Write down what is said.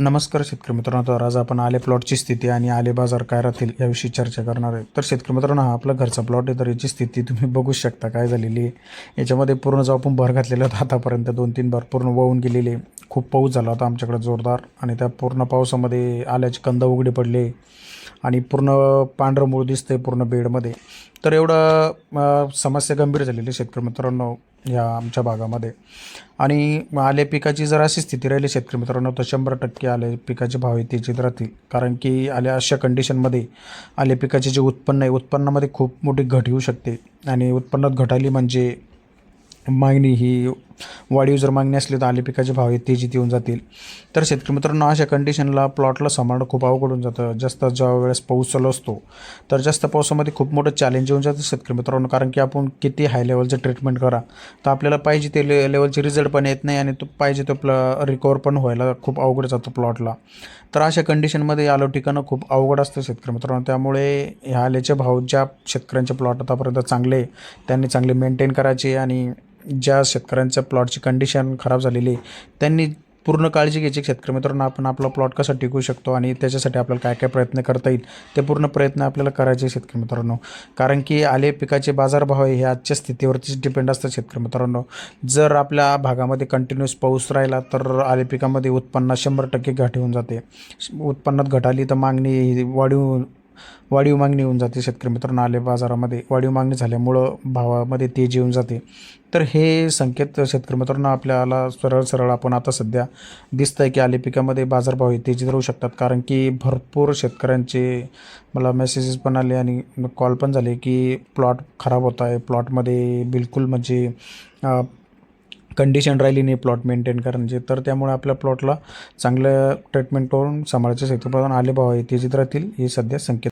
नमस्कार शेतकरी मित्रांनो तर आज आपण आले प्लॉटची स्थिती आणि आले बाजार काय राहतील याविषयी चर्चा करणार आहे. तर शेतकरी मित्रांनो हा आपला घरचा प्लॉट आहे तर याची स्थिती तुम्ही बघू शकता काय झालेली आहे. याच्यामध्ये पूर्ण जो आपण भर घातलेला होता आतापर्यंत दोन तीन बार पूर्ण वाहून गेलेले खूप पाऊस झाला होता आमच्याकडे जोरदार आणि त्या पूर्ण पावसामध्ये आल्याचे कंद उघडे पडले आणि पूर्ण पांढरं मूळ दिसतंय पूर्ण बेडमध्ये. तर एवढं समस्या गंभीर झालेली आहे शेतकरी मित्रांनो. या आमच्या भागामध्ये. आणि आले पिकाची जर अशी स्थिती राहिली शेतकरी मित्रांनो तर शंभर टक्के आले पिकाचे भाव तेजीत राहतील. कारण की आल्या अशा कंडिशनमध्ये आले पिकाचे जे उत्पन्न आहे उत्पन्नामध्ये खूप मोठी घट येऊ शकते. आणि उत्पन्नात घट आली म्हणजे मागणी ही वाढीव जर मागणी असली तर आले पिकाचे भाव हे तेजीत येऊन जातील. तर शेतकरी मित्रांनो अशा कंडिशनला प्लॉटला सांभाळणं खूप अवघड होऊन जातं. जास्त ज्या वेळेस पाऊस चालू असतो तर जास्त पावसामध्ये खूप मोठं चॅलेंज येऊन जातं शेतकरी मित्रांनो. कारण की आपण किती हाय लेवलचं ट्रीटमेंट करा तर आपल्याला पाहिजे ते ले लेवलचे रिझल्ट पण येत नाही आणि तो पाहिजे तो प्ल रिकवर पण व्हायला खूप अवघड जातं प्लॉटला तर अशा कंडिशनमध्ये आलो ठिकाणं खूप अवघड असतं शेतकरी मित्रांनो. त्यामुळे ह्या आल्याचे भाव ज्या शेतकऱ्यांचे प्लॉट आतापर्यंत चांगले त्यांनी चांगले मेंटेन करायचे आणि ज्या शेतकऱ्यांच्या प्लॉटची कंडिशन खराब झालेली आहे त्यांनी पूर्ण काळजी घ्यायची शेतकरी मित्रांनो. आपण आपला प्लॉट कसा टिकू शकतो आणि त्याच्यासाठी आपल्याला काय काय प्रयत्न करता येईल ते पूर्ण प्रयत्न आपल्याला करायचे शेतकरी मित्रांनो. कारण की आले पिकाचे बाजारभाव हे आजच्या स्थितीवरतीच डिपेंड असतात शेतकरी मित्रांनो. जर आपल्या भागामध्ये कंटिन्युअस पाऊस राहिला तर आले पिकामध्ये उत्पन्न शंभर टक्के घट होऊन जाते. उत्पन्नात घट आली तर मागणी वाढीव वाढीव मागणी येऊन जाते. शेतकरी मित्रांनो आले बाजारामध्ये वाढीव मागणी झाल्यामुळं भावामध्ये तेजी येऊन जाते. तर हे संकेत शेतकरी मित्रांनो आपल्याला सरळ सरळ आपण आता सध्या दिसतं आहे की आले पिकामध्ये बाजारभाव हे तेजीत राहू शकतात. कारण की भरपूर शेतकऱ्यांचे मला मेसेजेस पण आले आणि कॉल पण झाले की प्लॉट खराब होत आहे. प्लॉटमध्ये बिलकुल म्हणजे कंडिशन राहिली नाही प्लॉट मेंटेन करण्याची. तर त्यामुळे आपल्या प्लॉटला चांगलं ट्रीटमेंट करून सांभाळायचं शेतकरी आले भाव आहे तेजीत राहतील हे सध्या संकेत.